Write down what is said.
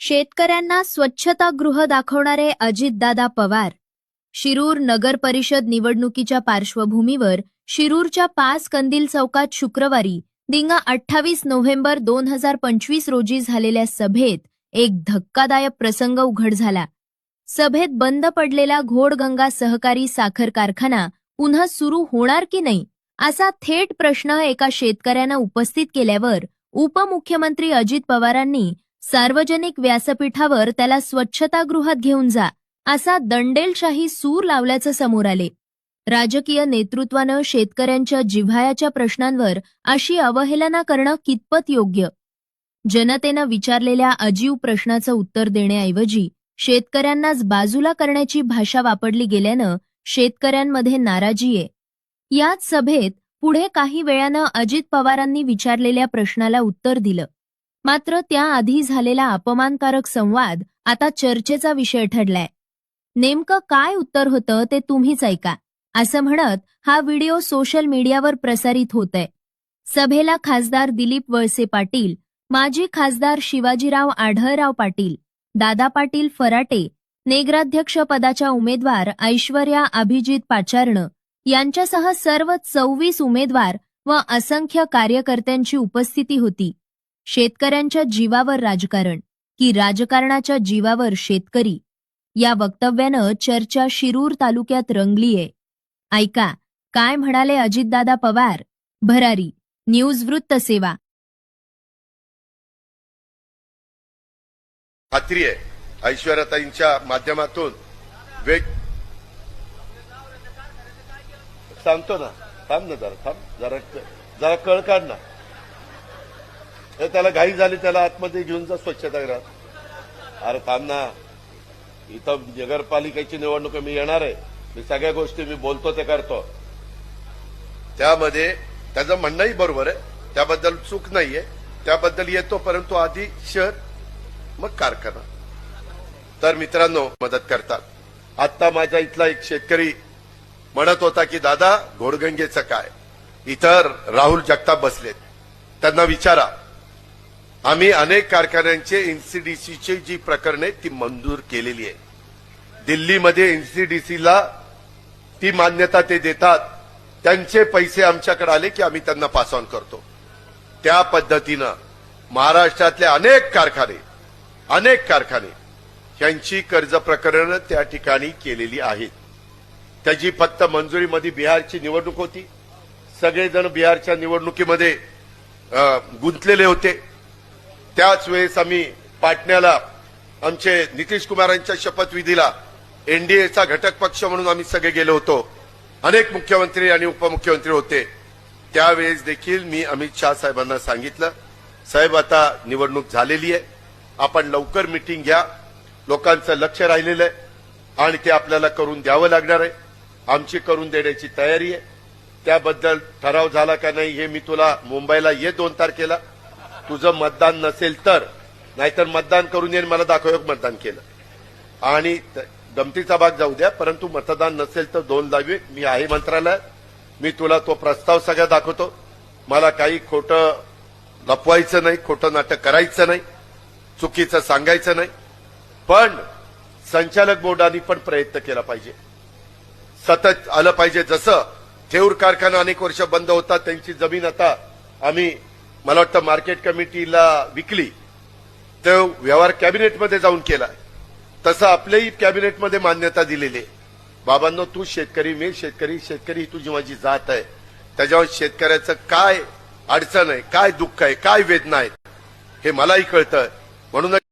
शेतकऱ्यांना स्वच्छतागृह दाखवणारे अजितदादा पवार शिरूर नगर परिषद निवडणुकीच्या पार्श्वभूमीवर शिरूरच्या पाच कंदील चौकात शुक्रवारी दिंगा अठ्ठावीस नोव्हेंबर दोन हजार पंचवीस रोजी झालेल्या सभेत एक धक्कादायक प्रसंग उघड झाला. सभेत बंद पडलेला घोडगंगा सहकारी साखर कारखाना पुन्हा सुरू होणार की नाही असा थेट प्रश्न एका शेतकऱ्यानं उपस्थित केल्यावर उपमुख्यमंत्री अजित पवारांनी सार्वजनिक व्यासपीठावर त्याला स्वच्छतागृहात घेऊन जा असा दंडेलशाही सूर लावल्याचं समोर आले. राजकीय नेतृत्वानं शेतकऱ्यांच्या जिव्हाळ्याच्या प्रश्नांवर अशी अवहेलना करणं कितपत योग्य? जनतेनं विचारलेल्या अजीव प्रश्नाचं उत्तर देण्याऐवजी शेतकऱ्यांनाच बाजूला करण्याची भाषा वापरली गेल्यानं शेतकऱ्यांमध्ये नाराजी आहे. याच सभेत पुढे काही वेळानं अजित पवारांनी विचारलेल्या प्रश्नाला उत्तर दिलं. मात्र त्याआधी झालेला अपमानकारक संवाद आता चर्चेचा विषय ठरलाय. नेमकं काय उत्तर होतं ते तुम्हीच ऐका. असं म्हणत हा व्हिडिओ सोशल मीडियावर प्रसारित होतय. सभेला खासदार दिलीप वळसे पाटील माजी खासदार शिवाजीराव आढळराव पाटील दादा पाटील फराटे नेग्राध्यक्ष पदाच्या उमेदवार ऐश्वर्या अभिजित पाचारणं यांच्यासह सर्व चौवीस उमेदवार व असंख्य कार्यकर्त्यांची उपस्थिती होती. शेतकऱ्यांच्या जीवावर राजकारण की राजकारणाच्या जीवावर शेतकरी या वक्तव्यानं चर्चा शिरूर तालुक्यात रंगलीये. ऐका काय म्हणाले अजितदादा पवार? भरारी न्यूज वृत्त सेवा. खात्री आहे ऐश्वर्याताईंच्या माध्यमातून वेग सांगतो ना थांब ना जरा थांब जरा जरा कळ काढ ना. हे त्याला घाई झाली त्याला आतमध्ये घेऊन जा स्वच्छतागृहात अरे थांब ना. इथं नगरपालिकेची निवडणूक मी येणार आहे. मी सगळ्या गोष्टी मी बोलतो ते करतो. त्यामध्ये त्याचं म्हणणंही बरोबर आहे. त्याबद्दल चूक नाहीये. त्याबद्दल येतो परंतु आधी शहर मग कारखाना. तर मित्रांनो मदत करतात. आता माझ्या इथला एक शेतकरी म्हणत होता की दादा घोडगंगेचं काय? इतर राहुल जगताप बसलेत. त्यांना विचारा. आम्ही अनेक कारखान्यांचे एनसीडीसीची जी प्रकरणे ती मंजूर केलेली आहे दिल्लीमध्ये एनसीडीसीला ती मान्यता ते देतात. त्यांचे पैसे आमच्याकडे आले की आम्ही त्यांना पास ऑन करतो. त्या पद्धतीनं महाराष्ट्रातले अनेक कारखाने अनेक कारखाने यांची कर्ज प्रकरणं त्या ठिकाणी केलेली आहेत. त्याची फक्त मंजुरीमध्ये बिहारची निवडणूक होती. सगळेजण बिहारच्या निवडणुकीमध्ये गुंतलेले होते. त्याच वेळेस आम्ही पाटण्याला आमचे नितीश कुमारांच्या शपथविधीला एनडीएचा घटक पक्ष म्हणून आम्ही सगळे गेलो होतो. अनेक मुख्यमंत्री आणि उपमुख्यमंत्री होते. त्यावेळेस देखील मी अमित शहा साहेबांना सांगितलं साहेब आता निवडणूक झालेली आहे. आपण लवकर मिटिंग घ्या. लोकांचं लक्ष राहिलेलं आहे. आणि ते आपल्याला करून द्यावं लागणार आहे. आमची करून देण्याची तयारी आहे. त्याबद्दल ठराव झाला का नाही हे मी तुला मुंबईला ये दोन तारखेला. तुझं मतदान नसेल तर नाहीतर मतदान करून येईल मला दाखव मतदान केलं. आणि त- गमतीचा भाग जाऊ द्या परंतु मतदान नसेल तर दोन दावे मी आहे मंत्रालयात. मी तुला तो प्रस्ताव सगळा दाखवतो. मला काही खोटं लपवायचं नाही खोटं नाटक करायचं नाही चुकीचं सांगायचं नाही. पण संचालक बोर्डाने पण प्रयत्न केला पाहिजे. सतत आलं पाहिजे. जसं थेऊर कारखाना अनेक वर्ष बंद होता त्यांची जमीन आता आम्ही मला वाटतं मार्केट कमिटीला विकली तो व्यवहार कॅबिनेटमध्ये जाऊन केला. तसं आपल्याही कॅबिनेटमध्ये मान्यता दिलेली आहे. बाबांनो तू शेतकरी मी शेतकरी शेतकरी ही तुझी माझी जात आहे. त्याच्यावर शेतकऱ्याचं काय अडचण आहे काय दुःख आहे काय वेदना आहेत हे मलाही कळतं. म्हणून